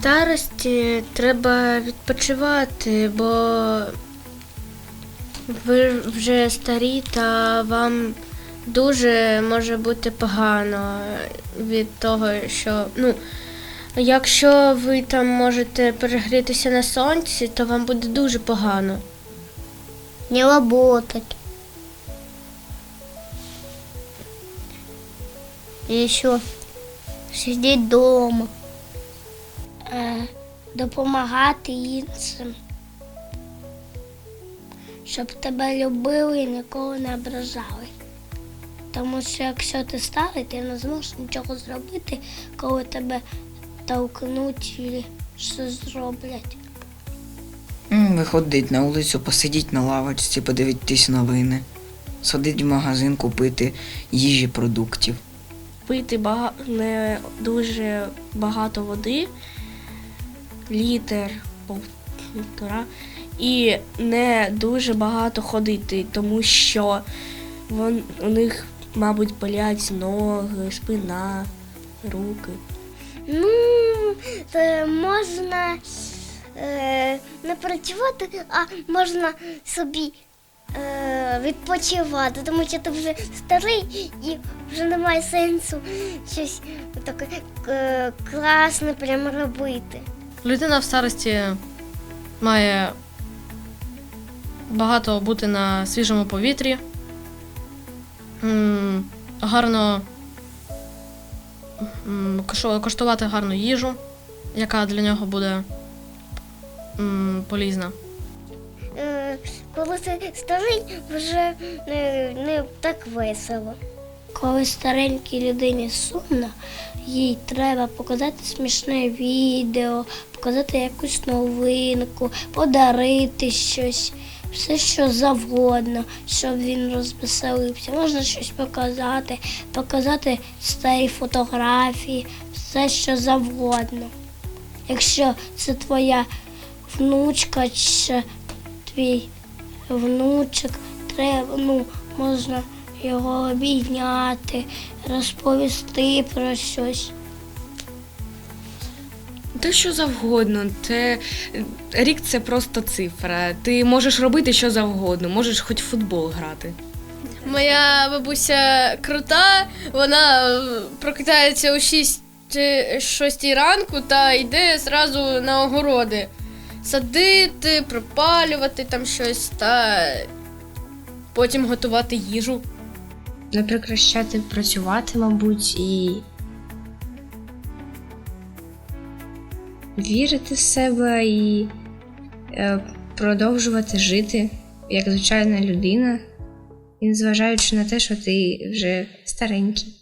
старості треба відпочивати, бо ви вже старі та вам дуже може бути погано від того, що ну, якщо ви там можете перегрітися на сонці, то вам буде дуже погано. Не работать. И еще сидеть дома. Допомагати іншим. Щоб тебе любили і ніколи не ображали. Тому що якщо ти старий, ти не зможеш нічого зробити, коли тебе толкнуть і щось зроблять. Виходить на вулицю, посидіть на лавочці, подивитись новини, сходить в магазин, купити їжі, продуктів. пити бага... не дуже багато води, пов- півтора, і не дуже багато ходити, тому що вон, у них, мабуть, болять ноги, спина, руки. Ну, то можна е, не працювати, а можна собі е, відпочивати, тому що ти вже старий і вже немає сенсу щось таке е, класне прямо робити. Людина в старості має багато бути на свіжому повітрі, гарно коштувати гарну їжу, яка для нього буде полізна. Е, коли ти старий, вже не, не так весело. Коли старенькій людині сумно, їй треба показати смішне відео, показати якусь новинку, подарити щось, все що завгодно, щоб він розвеселився. Можна щось показати, показати старі фотографії, все що завгодно. Якщо це твоя внучка чи твій внучок, треба, ну, можна його обійняти, розповісти про щось. Те, що завгодно, це рік це просто цифра. Ти можеш робити що завгодно, можеш хоч в футбол грати. Моя бабуся крута, вона е, прокидається о 6, 6 ранку та йде зразу на огороди. Садити, пропалювати там щось та потім готувати їжу. не прекращати працювати, мабуть, і вірити в себе і е, продовжувати жити як звичайна людина, незважаючи на те, що ти вже старенький.